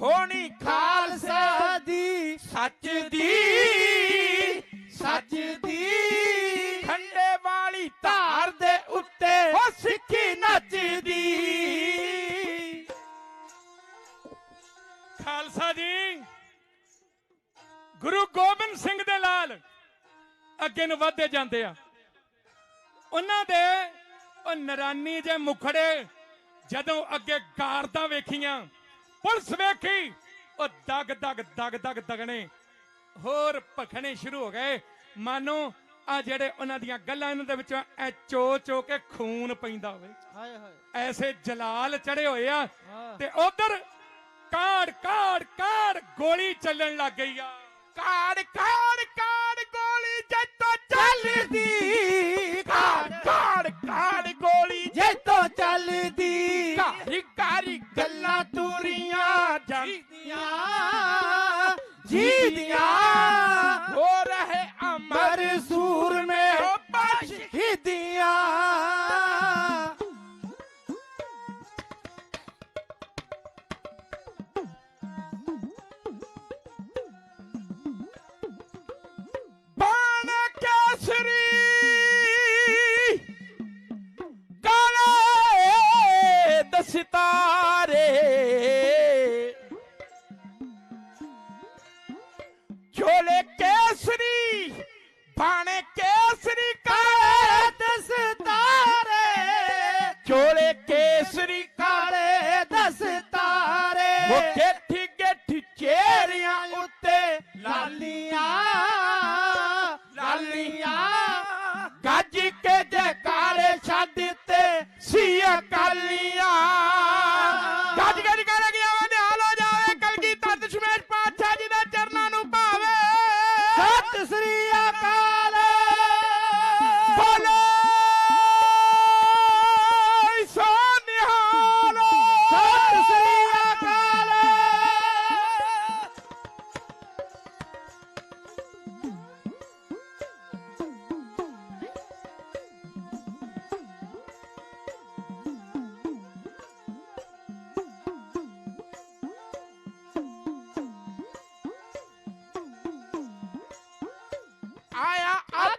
ਹੋਣੀ ਖਾਲਸਾ ਦੀ ਸੱਚ ਦੀ ਸੱਚ ਦੀ। ਖੰਡੇ ਵਾਲੀ ਧਾਰ ਦੇ ਉੱਤੇ ਉਹ ਸਿੱਖੀ ਨੱਚਦੀ। ਖਾਲਸਾ ਜੀ, ਗੁਰੂ ਗੋਬਿੰਦ ਸਿੰਘ ਦੇ ਲਾਲ ਅੱਗੇ ਨੂੰ ਵਧਦੇ ਜਾਂਦੇ ਆ। ਉਹਨਾਂ ਦੇ ਉਹ ਨਰਾਨੀ ਜੇ ਮੁਖੜੇ ਜਦੋਂ ਅੱਗੇ ਗਾਰਦਾਂ ਵੇਖੀਆਂ ਪੁਲਿਸ ਵੇਖੀ। ਉਹ ਦਗ ਦਗ ਦਗ ਦਗ ਦਗਣੇ। ਹੋਰ ਭਖਣੇ ਸ਼ੁਰੂ ਹੋ ਗਏ। ਮਾਨੋ ਆ ਜਿਹੜੇ ਉਹਨਾਂ ਦੀਆਂ ਗੱਲਾਂ ਇਹਨਾਂ ਦੇ ਵਿੱਚੋਂ ਐ ਚੋ ਚੋ ਕੇ ਖੂਨ ਪੈਂਦਾ ਹੋਵੇ। ਹਾਏ ਹਾਏ। ਐਸੇ ਜਲਾਲ ਚੜੇ ਹੋਏ ਆ। ਤੇ ਉਧਰ ਕਾੜ ਕਾੜ ਕਾੜ ਗੋਲੀ ਚੱਲਣ ਲੱਗ ਗਈ ਆ। ਕਾੜ ਕਾੜ ਕਾੜ ਗੋਲੀ ਜੱਟੋ ਚੱਲਦੀ। ਕਾੜ ਕਾੜ ਕਾੜ ਜੱਟੋ ਚੱਲਦੀ ਕਾਰੀ ਕਾਰੀ ਗੱਲਾਂ ਤੂਰੀਆਂ ਜਾਂਦੀਆਂ ਜੀਦੀਆਂ ਹੋ ਰਹੇ ਅਮਰ ਸੂਰਮੇ ਹੋ ਸ਼ਹੀਦੀਆਂ। ਦਸਤਾਰੇ ਉਹ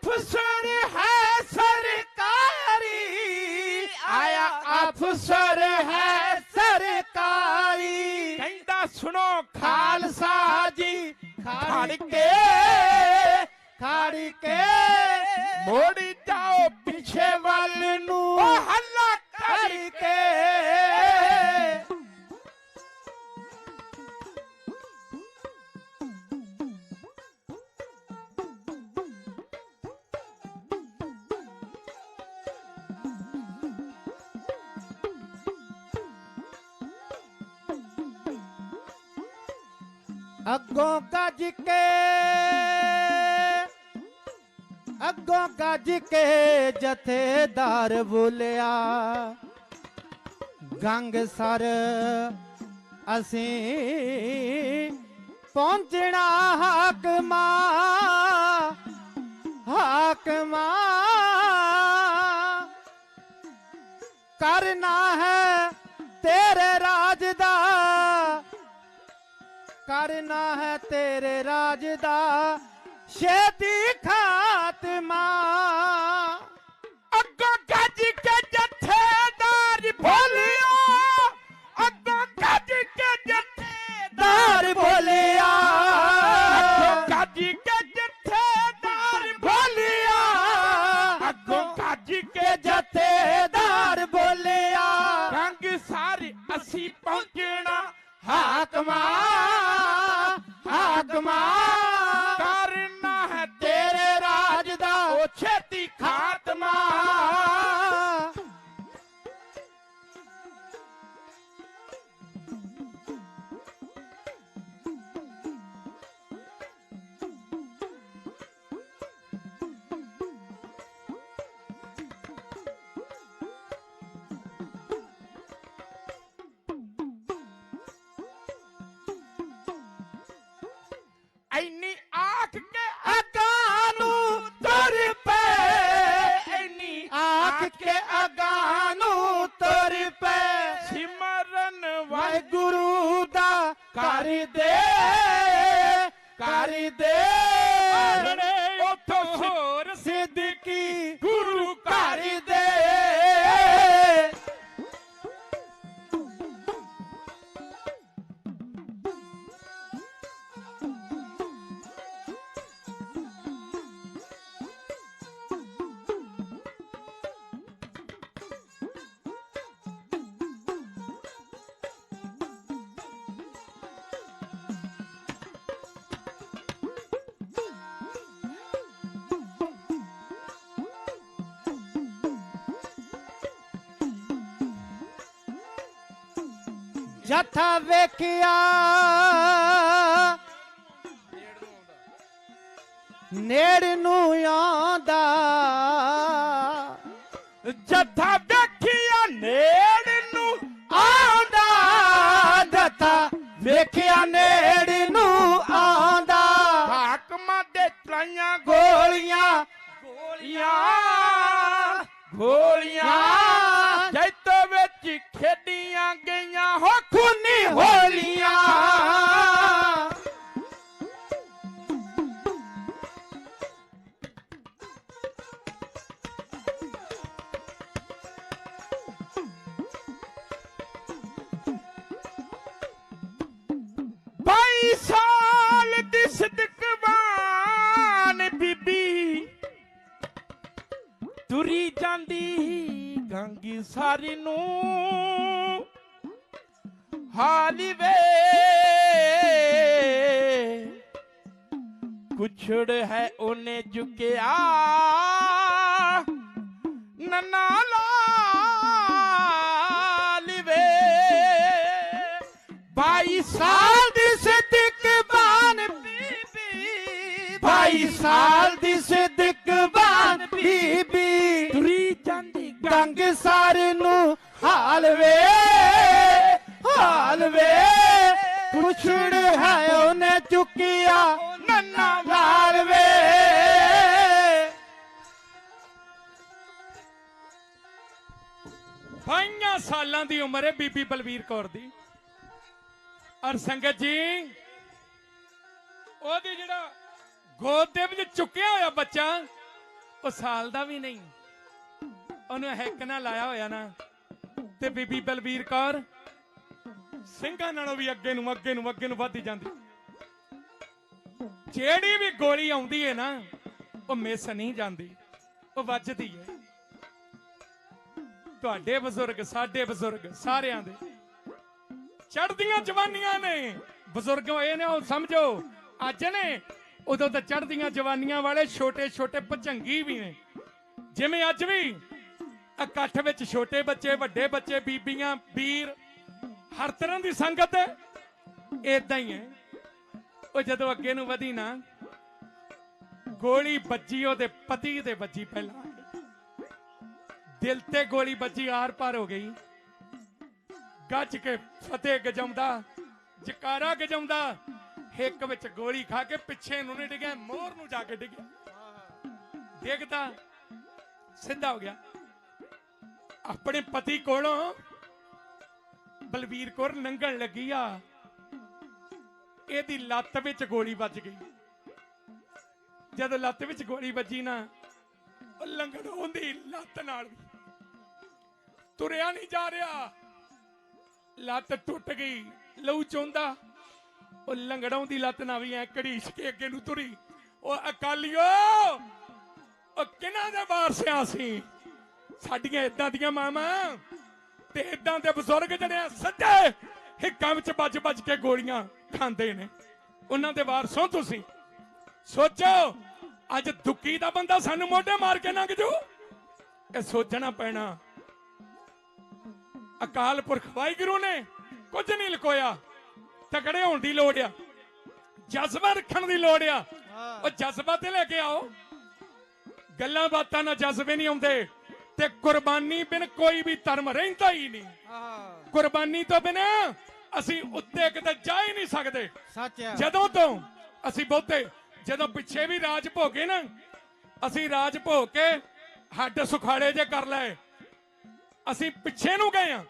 ਅਫਸਰ ਹੈ ਸਰਕਾਰੀ। ਆਇਆ ਅਫਸਰ ਹੈ ਗੱਜ ਕੇ ਅੱਗੋਂ ਗੱਜ ਕੇ ਜਥੇਦਾਰ ਬੋਲਿਆ, ਗੰਗ ਸਰ, ਅਸੀਂ ਪਹੁੰਚਣਾ ਹਾਕਮਾ ਹਾਕਮਾ ਕਰਨਾ ਹੈ ਤੇਰੇ ਰਾਜ ਦਾ ਕਰਨਾ ਹੈ ਤੇਰੇ ਰਾਜ ਦਾ, ਛੇਤੀ ਖਾਤਮਾ। ਅੱਗੋਂ ਗੱਜ ਕੇ ਜਥੇਦਾਰ ਭੋਲਿਆ ਅੱਗੋਂ ਗੱਜ ਕੇ ਜਥੇਦਾਰ ਜਥੇਦਾਰ ਬੋਲਿਆ ਅੱਗੋਂ ਗੱਜ ਕੇ ਜਥੇਦਾਰ ਭੋਲਿਆ ਅੱਗੋਂ ਗੱਜ ਕੇ ਕੇ ਅਗਾਂ ਨੂੰ ਤੁਰ ਪਏ ਐਨੀ ਆਖ ਕੇ ਅਗਾਂ ਨੂੰ ਤੁਰ ਪਏ ਸਿਮਰਨ ਵਾਹਿਗੁਰੂ ਦਾ ਕਰ ਦੇ ਜਥਾ ਵੇਖਿਆ। ਨੇੜ ਨੂੰ ਆਉਂਦਾ। ਜਥਾ ਬਾਈ ਸਾਲ ਦੀ ਸਦਕਵਾਨ ਬੀਬੀ। ਤੁਰੀ ਜਾਂਦੀ ਗੰਗੀ ਸਾਰੀ ਨੂੰ। ਹਾਲੀ ਵੇ। ਕੁਛੜ ਹੈ ਉਹਨੇ ਝੁਕਿਆ। ਨਨਾ ਲਾਲ ਵੇ। ਬਾਈ ਸਾਲ ਦੀ ਸਾਲ ਦੀ ਸਿੱਦਕਬਾਨ ਬੀਬੀ। ਤੁਰੀ ਜਾਂਦੀ ਗੰਗ ਸਾਰ ਨੂੰ ਹਾਲ ਵੇ ਹਾਲ ਵੇ। ਕੁਛੜ ਹੈ ਉਹਨੇ ਚੁੱਕਿਆ ਨੰਨਾ ਲਾਲ ਵੇ। ਬਾਈਆਂ ਸਾਲਾਂ ਦੀ ਉਮਰ ਹੈ ਬੀਬੀ ਬਲਵੀਰ ਕੌਰ ਦੀ। ਔਰ ਸੰਗਤ ਜੀ ਉਹਦੀ ਜਿਹੜਾ ਗੋਦ ਦੇ ਵਿੱਚ ਚੁੱਕਿਆ ਹੋਇਆ ਬੱਚਾ, ਉਹ ਸਾਲ ਦਾ ਵੀ ਨਹੀਂ। ਉਹਨੂੰ ਹੈਕ ਨਾਲ ਲਾਇਆ ਹੋਇਆ ਨਾ। ਤੇ ਬੀਬੀ ਬਲਵੀਰ ਕੌਰ ਸਿੰਘਾਂ ਨਾਲੋਂ ਵੀ ਅੱਗੇ ਨੂੰ ਅੱਗੇ ਨੂੰ ਅੱਗੇ ਨੂੰ ਵੱਧਦੀ ਜਾਂਦੀ। ਜਿਹੜੀ ਵੀ ਗੋਲੀ ਆਉਂਦੀ ਹੈ ਨਾ, ਉਹ ਮਿਸ ਨਹੀਂ ਜਾਂਦੀ, ਉਹ ਵੱਜਦੀ ਹੈ ਤੁਹਾਡੇ ਬਜ਼ੁਰਗ, ਸਾਡੇ ਬਜ਼ੁਰਗ ਸਾਰਿਆਂ ਦੇ। ਚੜਦੀਆਂ ਜਵਾਨੀਆਂ ਨੇ। ਬਜ਼ੁਰਗ, ਇਹ ਨੇ ਉਹ ਸਮਝੋ, ਅੱਜ ਨੇ ਉਦੋਂ ਤਾਂ ਚੜਦੀਆਂ ਜਵਾਨੀਆਂ ਵਾਲੇ ਛੋਟੇ ਛੋਟੇ ਭਜੰਗੀ ਵੀ ਨੇ। ਜਿਵੇਂ ਅੱਜ ਵੀ ਇਕੱਠ ਵਿੱਚ ਛੋਟੇ ਬੱਚੇ, ਵੱਡੇ ਬੱਚੇ, ਬੀਬੀਆਂ, ਵੀਰ, ਹਰ ਤਰ੍ਹਾਂ ਦੀ ਸੰਗਤ ਹੈ ਇਦਾਂ ਹੀ ਹੈ। ਉਹ ਜਦੋਂ ਅੱਗੇ ਨੂੰ ਵਧੀ ਨਾ, ਗੋਲੀ ਵੱਜੀ, ਉਹਦੇ ਪਤੀ ਤੇ ਵੱਜੀ ਪਹਿਲਾਂ। ਦਿਲ ਤੇ ਗੋਲੀ ਵੱਜੀ, ਆਰ ਪਾਰ ਹੋ ਗਈ। ਗੱਜ ਕੇ ਫਤਿਹ ਗਜਾਉਂਦਾ, ਜਕਾਰਾ ਗਜਾਉਂਦਾ। ਹਿੱਕ ਵਿੱਚ ਗੋਲੀ ਖਾ ਕੇ ਪਿੱਛੇ ਨੂੰ ਨਹੀਂ ਡਿੱਗਿਆ ਮੋਹਰ ਨੂੰ ਜਾ ਕੇ ਡਿੱਗਿਆ। ਡਿੱਗਦਾ ਸਿੱਧਾ ਹੋ ਗਿਆ। ਆਪਣੇ ਪਤੀ ਕੋਲੋਂ ਬਲਵੀਰ ਕੌਰ ਲੰਘਣ ਲੱਗੀ ਆ। ਇਹਦੀ ਲੱਤ ਵਿੱਚ ਗੋਲੀ ਵੱਜ ਗਈ। ਜਦੋਂ ਲੱਤ ਵਿੱਚ ਗੋਲੀ ਵੱਜੀ ਨਾ, ਉਹ ਲੰਘਣ ਹੁੰਦੀ ਲੱਤ ਨਾਲ ਤੁਰਿਆ ਨਹੀਂ ਜਾ ਰਿਹਾ। ਲੱਤ ਟੁੱਟ ਗਈ। ਲਹੂ ਚੋਂਦਾ। ਉਹ ਲੰਗੜੋਂ ਦੀ ਲੱਤ ਨਾ ਵੀ ਐ ਘੜੀਸ ਕੇ ਅੱਗੇ ਨੂੰ ਤੁਰੀ। ਉਹ ਅਕਾਲੀਓ, ਉਹ ਕਿਹਨਾਂ ਦੇ ਵਾਰਸਿਆਂ ਸੀ? ਸਾਡੀਆਂ ਇਦਾਂ ਦੀਆਂ ਮਾਵਾਂ ਤੇ ਇਦਾਂ ਦੇ ਬਜ਼ੁਰਗ ਜਿਹੜੇ ਆ, ਸੱਜੇ ਹਿੱਕਾਂ ਵਿੱਚ ਵੱਜ-ਵੱਜ ਕੇ ਗੋਲੀਆਂ ਖਾਂਦੇ ਨੇ। ਉਹਨਾਂ ਦੇ ਵਾਰਸੋਂ ਤੁਸੀਂ? ਸੋਚੋ, ਅੱਜ ਦੁੱਕੀ ਦਾ ਬੰਦਾ ਸਾਨੂੰ ਮੋਢੇ ਮਾਰ ਕੇ ਲੰਘ ਜੂ। ਇਹ ਸੋਚਣਾ ਪੈਣਾ। ਅਕਾਲ ਪੁਰਖ ਵਾਹਿਗੁਰੂ ਨੇ ਕੁਝ ਨਹੀਂ ਲਕੋਇਆ। ਤਕੜੇ ਹੋਣ ਦੀ ਲੋੜ ਆ। ਜਜ਼ਬਾ ਰੱਖਣ ਦੀ ਲੋੜ ਆ। ਉਹ ਜਜ਼ਬਾ ਤੇ ਲੈ ਕੇ ਆਓ। ਗੱਲਾਂ ਬਾਤਾਂ ਨਾਲ ਜਜ਼ਬੇ ਨਹੀਂ ਆਉਂਦੇ। ਤੇ ਕੁਰਬਾਨੀ ਬਿਨ ਕੋਈ ਵੀ ਧਰਮ ਰਹਿੰਦਾ ਹੀ ਨਹੀਂ। ਕੁਰਬਾਨੀ ਤੋਂ ਬਿਨਾ ਅਸੀਂ ਉੱਤੇ ਕਿਤੇ ਜਾ ਹੀ ਨਹੀਂ ਸਕਦੇ। ਸੱਚ ਆ। ਜਦੋਂ ਤੋਂ ਅਸੀਂ ਬਹੁਤੇ ਜਦੋਂ ਪਿੱਛੇ ਵੀ ਰਾਜ ਭੋਗੇ ਨਾ ਅਸੀਂ ਰਾਜ ਭੋਗ ਕੇ ਹੱਡ ਸੁਖਾੜੇ ਜੇ ਕਰ ਲਏ ਅਸੀਂ ਪਿੱਛੇ ਨੂੰ ਗਏ ਆ।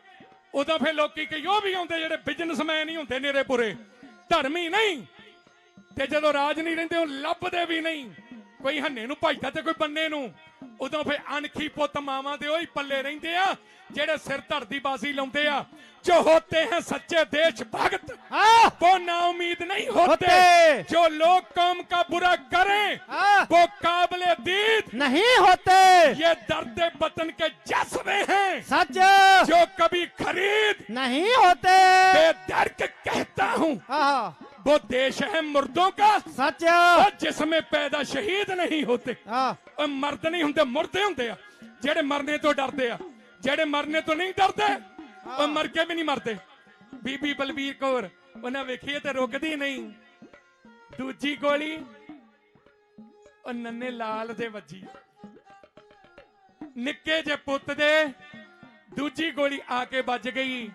ਉਦੋਂ ਫਿਰ ਲੋਕੀ ਕਈ ਉਹ ਵੀ ਆਉਂਦੇ ਜਿਹੜੇ ਬਿਜ਼ਨਸਮੈਨ ਹੀ ਹੁੰਦੇ ਨੇਰੇ ਪੁਰੇ। ਧਰਮੀ ਨਹੀਂ। ਤੇ ਜਦੋਂ ਰਾਜ ਨਹੀਂ ਰਹਿੰਦੇ, ਉਹ ਲੱਭਦੇ ਵੀ ਨਹੀਂ। ਕੋਈ ਹੰਨੇ ਨੂੰ ਭਜਦਾ ਤੇ ਕੋਈ ਬੰਨੇ ਨੂੰ। ਉਦੋਂ ਫਿਰ ਅਣਖੀ ਪੁੱਤ ਮਾਵਾਂ ਦੇ ਉਹੀ ਪੱਲੇ ਰਹਿੰਦੇ ਆ ਜਿਹੜੇ ਸਿਰ ਧਰਦੀ ਬਾਜ਼ੀ ਲਾਉਂਦੇ ਆ ਜੋ ਹੋਤੇ ਹੈ ਸੱਚੇ ਦੇਸ਼ ਭਗਤ हाँ वो ना उम्मीद नहीं होते होते। जो लोग कौम का बुरा करें हाँ वो काबिले दीद नहीं होते ये दर्द वतन के जज्बे हैं सच जो कभी खरीद नहीं होते बेदर्द कहता हूँ हाँ वो देश है मुर्दों का सच और जिसमें पैदा शहीद नहीं होते हाँ ਉਹ ਮਰਦ ਨਹੀਂ ਹੁੰਦੇ ਮੁਰਦੇ ਹੁੰਦੇ ਆ ਜਿਹੜੇ ਮਰਨੇ ਤੋਂ ਡਰਦੇ ਆ ਜਿਹੜੇ ਮਰਨੇ ਤੋਂ ਨਹੀਂ ਡਰਦੇ ਉਹ ਮਰ ਕੇ ਵੀ ਨਹੀਂ ਮਰਦੇ ਬੀਬੀ ਬਲਬੀਰ ਕੌਰ ਉਹਨਾਂ ਵੇਖੀਏ ਤੇ ਰੁਕਦੀ ਨਹੀਂ ਦੂਜੀ ਗੋਲੀ ਉਹ ਨੰਨੇ ਲਾਲ ਦੇ ਵੱਜੀ ਨਿੱਕੇ ਜੇ ਪੁੱਤ ਦੇ ਦੂਜੀ ਗੋਲੀ ਆ ਕੇ ਵੱਜ ਗਈ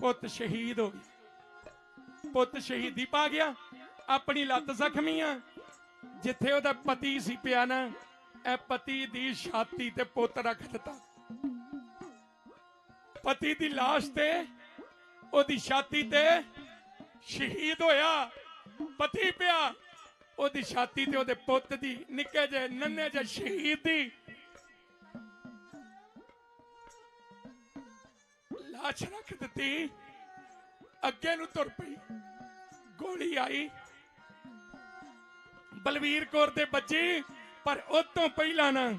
ਪੁੱਤ ਸ਼ਹੀਦ ਹੋ ਗਿਆ ਪੁੱਤ ਸ਼ਹੀਦੀ ਪਾ ਗਿਆ। ਆਪਣੀ ਲੱਤ ਜ਼ਖਮੀ ਆ। ਜਿੱਥੇ ਉਹਦਾ ਪਤੀ ਸੀ ਪਿਆ ਨਾ, ਇਹ ਪਤੀ ਦੀ ਛਾਤੀ ਤੇ ਪੁੱਤ ਰੱਖ ਦਿੱਤਾ। ਪਤੀ ਦੀ ਲਾਸ਼ ਤੇ ਉਹਦੀ ਛਾਤੀ ਤੇ ਸ਼ਹੀਦ ਹੋਇਆ। ਪਤੀ ਪਿਆ। ਉਹਦੀ ਛਾਤੀ ਤੇ ਉਹਦੇ ਪੁੱਤ ਦੀ ਨਿੱਕੇ ਜੇ ਨੰਨੇ ਜੇ ਸ਼ਹੀਦ ਦੀ ਲਾਸ਼ ਰੱਖ ਦਿੱਤੀ। ਅੱਗੇ ਨੂੰ ਤੁਰ ਪਈ। ਗੋਲੀ ਆਈ। ਬਲਵੀਰ ਕੌਰ ਦੇ ਬੱਚੀ, ਪਰ ਉਹ ਤੋਂ ਪਹਿਲਾਂ ਨਾ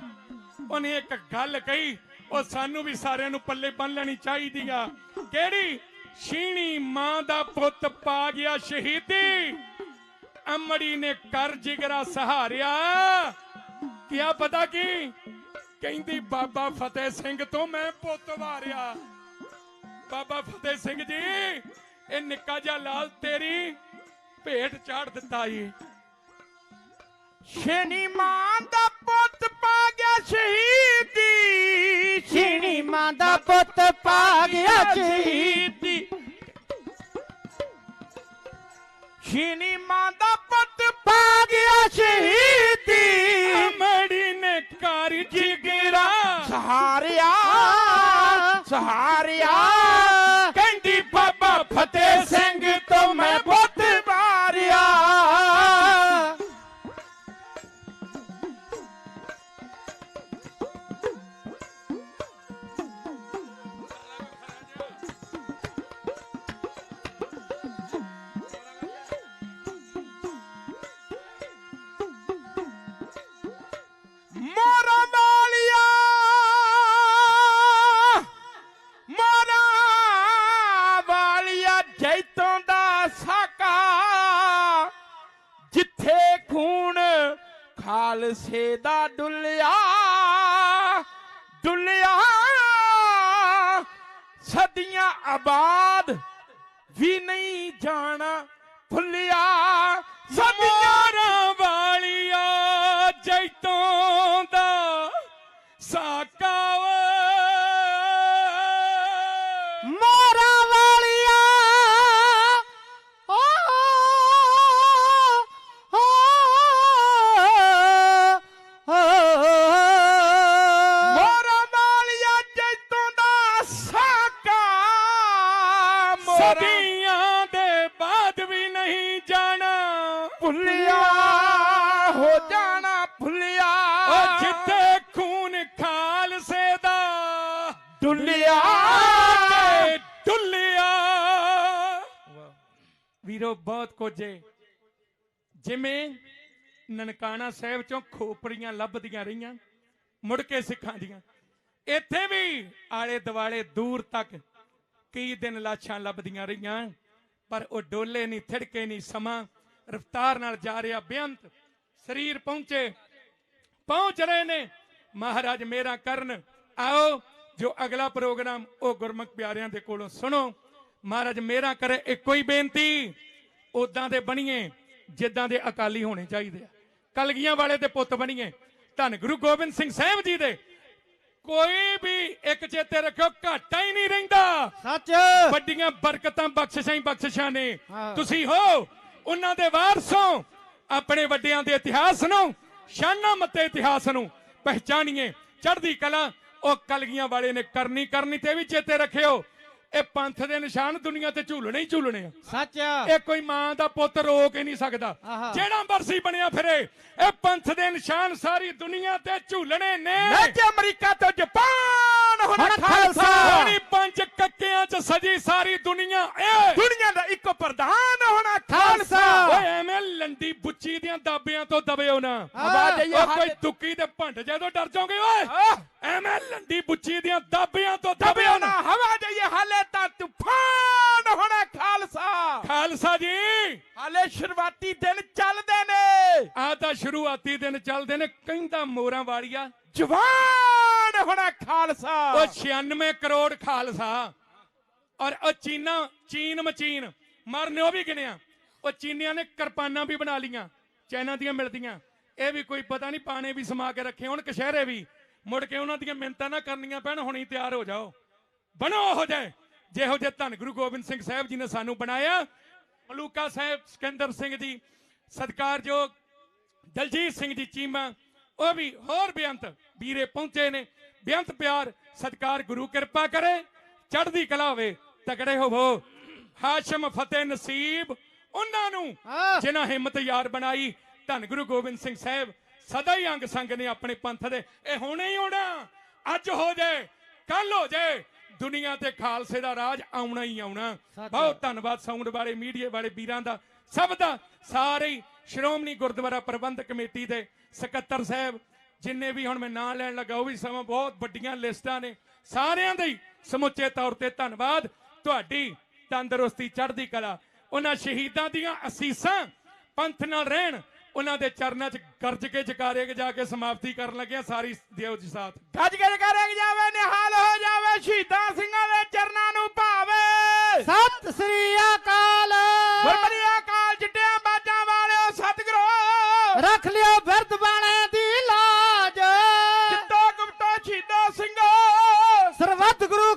ਉਹਨੇ ਇੱਕ ਗੱਲ ਕਹੀ, ਉਹ ਸਾਨੂੰ ਵੀ ਸਾਰਿਆਂ ਨੂੰ ਪੱਲੇ ਬੰਨ ਲੈਣੀ ਚਾਹੀਦੀ ਆ। ਕਿਹੜੀ? ਸ਼ੀਣੀ ਮਾਂ ਦਾ ਪੁੱਤ ਪਾ ਗਿਆ ਸ਼ਹੀਦੀ। ਅਮੜੀ ਨੇ ਕਰ ਜਿਗਰਾ ਸਹਾਰਿਆ। ਕਿਆ ਪਤਾ ਕੀ? ਕਹਿੰਦੀ, ਬਾਬਾ ਫਤਿਹ ਸਿੰਘ ਤੋਂ ਮੈਂ ਪੁੱਤ ਵਾਰਿਆ। ਬਾਬਾ ਫਤਿਹ ਸਿੰਘ ਜੀ ਇਹ ਨਿੱਕਾ ਜਿਹਾ ਲਾਲ ਤੇਰੀ ਭੇਟ ਚਾੜ ਦਿੱਤਾ ਈ। ਸ਼ਨੀ ਮਾਂ ਦਾ ਪੁੱਤ ਪਾ ਗਿਆ ਸ਼ਹੀਦੀ ਛੀਣੀ ਮਾਂ ਦਾ ਪੁੱਤ ਪਾ ਗਿਆ ਸ਼ਹੀਦੀ ਸ਼ਨੀ ਮਾਂ ਦਾ ਪੁੱਤ ਪਾ ਗਿਆ ਸ਼ਹੀਦੀ ਅਮੜੀ ਨੇ ਕਰ ਜਿਗਰਾ ਸਹਾਰਿਆ ਸਹਾਰਿਆ। ਫਤਿਹ ਸਿੰਘ ਤੋਂ ਮੈਂ ਖਾਲਸੇ ਦਾ ਡੁੱਲਿਆ ਡੁੱਲਿਆ। ਸਦੀਆਂ ਆਬਾਦ ਵੀ ਨਹੀਂ ਜਾਣਾ ਭੁੱਲਿਆ। ਸਦੀਆਂ ਵਾਲੀਆ ਜੈਤੋਂ ਦਾ ਸਾਕਾ ਨਨਕਾਣਾ ਸਾਹਿਬ ਚੋਂ ਖੋਪੜੀਆਂ ਲੱਭਦੀਆਂ ਰਹੀਆਂ, ਮੁੜ ਕੇ ਸਿੱਖਾਂ ਦੀਆਂ ਇੱਥੇ ਵੀ ਆਲੇ ਦੁਆਲੇ ਦੂਰ ਤੱਕ ਕਈ ਦਿਨ ਲਾਸ਼ਾਂ ਲੱਭਦੀਆਂ ਰਹੀਆਂ, ਪਰ ਉਹ ਡੋਲੇ ਨਹੀਂ, ਥਿੜਕੇ ਨਹੀਂ, ਸਮਾਂ ਰਫਤਾਰ ਨਾਲ ਜਾ ਰਿਹਾ, ਬੇਅੰਤ ਸਰੀਰ ਪਹੁੰਚੇ। ਪਹੁੰਚ ਰਹੇ ਨੇ। ਮਹਾਰਾਜ ਮੇਰਾ ਕਰਨ। ਆਓ, ਜੋ ਅਗਲਾ ਪ੍ਰੋਗਰਾਮ ਉਹ ਗੁਰਮੁਖ ਪਿਆਰਿਆਂ ਦੇ ਕੋਲੋਂ ਸੁਣੋ। ਮਹਾਰਾਜ ਮੇਰਾ ਕਰੇ ਇੱਕੋ ਹੀ ਬੇਨਤੀ ਉਦਾਂ ਦੇ ਬਣੀਏ, ਜਿੱਦਾਂ ਦੇ ਅਕਾਲੀ ਹੋਣੇ ਚਾਹੀਦੇ ਆ। ਕਲਗੀਆਂ ਵਾਲੇ ਦੇ ਪੁੱਤ ਬਣੀਏ। ਧੰਨ ਗੁਰੂ ਗੋਬਿੰਦ ਸਿੰਘ ਸਾਹਿਬ ਜੀ ਦੇ। ਕੋਈ ਵੀ ਇੱਕ ਚੇਤੇ ਰੱਖਿਓ ਘਾਟਾ ਹੀ ਨਹੀਂ ਰਹਿੰਦਾ। ਸੱਚ। ਵੱਡੀਆਂ ਬਰਕਤਾਂ ਬਖਸ਼ਿਸ਼ਾਂ ਹੀ ਬਖਸ਼ਿਸ਼ਾਂ ਨੇ। ਤੁਸੀਂ ਹੋ ਉਹਨਾਂ ਦੇ ਵਾਰਸੋਂ ਆਪਣੇ ਵੱਡਿਆਂ ਦੇ ਇਤਿਹਾਸ ਨੂੰ ਸ਼ਾਨਾਂ ਮਤੇ ਇਤਿਹਾਸ ਨੂੰ ਪਹਿਚਾਨੀਏ। ਚੜ੍ਹਦੀ ਕਲਾ ਉਹ ਕਲਗੀਆਂ ਵਾਲੇ ਨੇ ਕਰਨੀ ਕਰਨੀ ਤੇ ਵੀ ਚੇਤੇ ਰੱਖਿਓ। ਇਹ ਪੰਥ ਦੇ ਨਿਸ਼ਾਨ ਦੁਨੀਆ ਤੇ ਝੂਲਣੇ ਹੀ ਝੂਲਣੇ ਆ। ਸੱਚ ਇਹ ਕੋਈ ਮਾਂ ਦਾ ਪੁੱਤ ਰੋਕ ਹੀ ਨਹੀਂ ਸਕਦਾ। ਜਿਹੜਾ ਮਰਜ਼ੀ ਬਣਿਆ ਫਿਰੇ ਇਹ ਪੰਥ ਦੇ ਨਿਸ਼ਾਨ ਸਾਰੀ ਦੁਨੀਆ ਤੇ ਝੂਲਣੇ ਨੇ। ਨੇਜੇ ਅਮਰੀਕਾ ਤੋਂ ਜਾਪਾਨ! ਹੁਣ ਹੁਣ ਖਾਲਸਾ। ਹੋਣੀ ਪੰਜ ਕੱਕਿਆਂ ਚ ਸਜੀ ਸਾਰੀ ਦੁਨੀਆ। ਏ! ਦੁਨੀਆ ਦਾ ਇੱਕੋ ਪ੍ਰਧਾਨ ਹੋਣਾ ਖਾਲਸਾ। ਓਏ ਐਵੇਂ ਲੰਡੀ ਬੁੱਚੀ ਦੀਆਂ ਦਾਬਿਆਂ ਤੋਂ ਦਬਿਓ ਨਾ। ਆਵਾਜ਼ ਆਈ ਕੋਈ ਦੁੱਕੀ ਦੇ ਭੰਡ ਜਦੋਂ ਡਰ ਜਾਓਗੇ ਓਏ! ਐਵੇਂ ਲੰਡੀ ਬੁੱਚੀ ਦੀਆਂ ਦਾਬਿਆਂ ਤੋਂ ਦਬਿਓ ਨਾ। ਹਵਾ ਜਾਈਏ ਹਾਲੇ ਤਾਂ ਤੂਫਾਨ ਹੋਣਾ ਖਾਲਸਾ ਜੀ। ਹਾਲੇ ਸ਼ੁਰੂਆਤੀ ਦਿਨ ਚੱਲਦੇ ਨੇ। ਆ ਤਾਂ ਸ਼ੁਰੂਆਤੀ ਦਿਨ ਚੱਲਦੇ ਨੇ ਕਹਿੰਦਾ ਮੋਰਾਂ ਵਾਲੀਆ। ਜਵਾਨ ਹੋਣਾ ਖਾਲਸਾ। ਉਹ 96 ਕਰੋੜ ਖਾਲਸਾ। ਔਰ ਉਹ ਚੀਨਾ ਚੀਨ ਮਚੀਨ ਮਰਨੇ ਉਹ ਵੀ ਗਿਣਿਆ। ਉਹ ਚੀਨੀਆਂ ਨੇ ਕਿਰਪਾਨਾਂ ਵੀ ਬਣਾ ਲੀਆਂ ਚਾਈਨਾ ਦੀਆਂ ਮਿਲਦੀਆਂ। ਇਹ ਵੀ ਕੋਈ ਪਤਾ ਨਹੀਂ ਪਾਣੇ ਵੀ ਸਮਾ ਕੇ ਰੱਖੇ ਹੁਣ ਕਸ਼ਹਿਰੇ ਵੀ। ਮੁੜ ਕੇ ਉਹਨਾਂ ਦੀਆਂ ਮਿੰਤਾਂ ਨਾ ਕਰਨੀਆਂ ਪੈਣ ਹੁਣੀ ਤਿਆਰ ਹੋ ਜਾਓ। ਬਣੋ ਹੋ ਜਾਏ ਜਿਹੋ ਜਿਹੇ ਧੰਨ ਗੁਰੂ ਗੋਬਿੰਦ ਸਿੰਘ ਸਾਹਿਬ ਜੀ ਨੇ ਸਾਨੂੰ ਬਣਾਇਆ। ਮਲੂਕਾ ਸਾਹਿਬ ਸਿਕੰਦਰ ਸਿੰਘ ਜੀ ਸਤਿਕਾਰਯੋਗ ਦਲਜੀਤ ਸਿੰਘ ਜੀ ਚੀਮਾ ਉਹ ਵੀ ਹੋਰ ਬੇਅੰਤ ਵੀਰੇ ਪਹੁੰਚੇ ਨੇ। ਬੇਅੰਤ ਪਿਆਰ ਸਤਿਕਾਰ ਗੁਰੂ ਕਿਰਪਾ ਕਰੇ ਚੜ੍ਹਦੀ ਕਲਾ ਹੋਵੇ ਤਕੜੇ ਹੋਵੋ। ਹਾਸ਼ਮ ਫਤਿਹ ਨਸੀਬ ਉਹਨਾਂ ਨੂੰ। ਜਿਨ੍ਹਾਂ ਹਿੰਮਤ ਯਾਰ ਬਣਾਈ ਧੰਨ ਗੁਰੂ ਗੋਬਿੰਦ ਸਿੰਘ ਸਾਹਿਬ ਸਦਾ ਹੀ ਅੰਗ ਸੰਗ ਨੇ ਆਪਣੇ ਪੰਥ ਦੇ। ਇਹ ਹੁਣੇ ਹੀ ਹੋਣਾ ਅੱਜ ਹੋ ਜਾਏ ਕੱਲ ਹੋ ਜਾਏ ਦੁਨੀਆ ਤੇ ਖਾਲਸੇ ਦਾ ਰਾਜ ਆਉਣਾ ਹੀ ਆਉਣਾ। ਬਹੁਤ ਧੰਨਵਾਦ ਸਾਊਂਡ ਵਾਲੇ ਮੀਡੀਆ ਵਾਲੇ ਵੀਰਾਂ ਦਾ। ਸਭ ਦਾ ਸਾਰੇ ਸ਼੍ਰੋਮਣੀ ਗੁਰਦੁਆਰਾ ਪ੍ਰਬੰਧਕ ਕਮੇਟੀ ਦੇ ਸਕੱਤਰ ਸਾਹਿਬ ਜਿੰਨੇ ਵੀ ਹੁਣ ਮੈਂ ਨਾਂ ਲੈਣ ਲੱਗਾ ਉਹ ਵੀ ਸਮਾਂ ਬਹੁਤ ਵੱਡੀਆਂ ਲਿਸਟਾਂ ਨੇ। ਸਾਰਿਆਂ ਦਾ ਸਮੁੱਚੇ ਤੌਰ ਤੇ ਧੰਨਵਾਦ। ਤੁਹਾਡੀ ਤੰਦਰੁਸਤੀ ਚੜ੍ਹਦੀ ਕਲਾ ਉਹਨਾਂ ਸ਼ਹੀਦਾਂ ਦੀਆਂ ਅਸੀਸਾਂ ਪੰਥ ਨਾਲ ਰਹਿਣ ਉਹਨਾਂ ਦੇ ਚਰਨਾਂ 'ਚ ਗਰਜ ਕੇ ਜਕਾਰੇ ਜਾ ਕੇ ਸਮਾਪਤੀ ਕਰਨ ਲੱਗੇ ਸਾਰੀ ਦਿਓ ਜੀ ਸਾਥ। ਗੱਜ ਕੇ ਕਰੇਗ ਜਾਵੇ ਨਿਹਾਲ ਹੋ ਜਾਵੇ ਸ਼ਹੀਦਾਂ ਸਿੰਘਾਂ ਦੇ ਚਰਨਾਂ ਨੂੰ ਭਾਵੇ। ਸਤਿ ਸ੍ਰੀ ਅਕਾਲ। ਗੁਰਮਤਿ ਅਕਾਲ ਚਿੱਟਿਆਂ ਬਾਜਾਂ ਵਾਲਿਓ ਸਤਿਗੁਰੂ। ਰੱਖ ਲਿਓ ਬਿਰਧ ਬਾਣੇ ਦੀ ਲਾਜ। ਚਿੱਟੋ ਗੁਪਟੋ ਸ਼ਹੀਦਾਂ ਸਿੰਘੋ। ਸਰਬੱਤ ਗੁਰੂ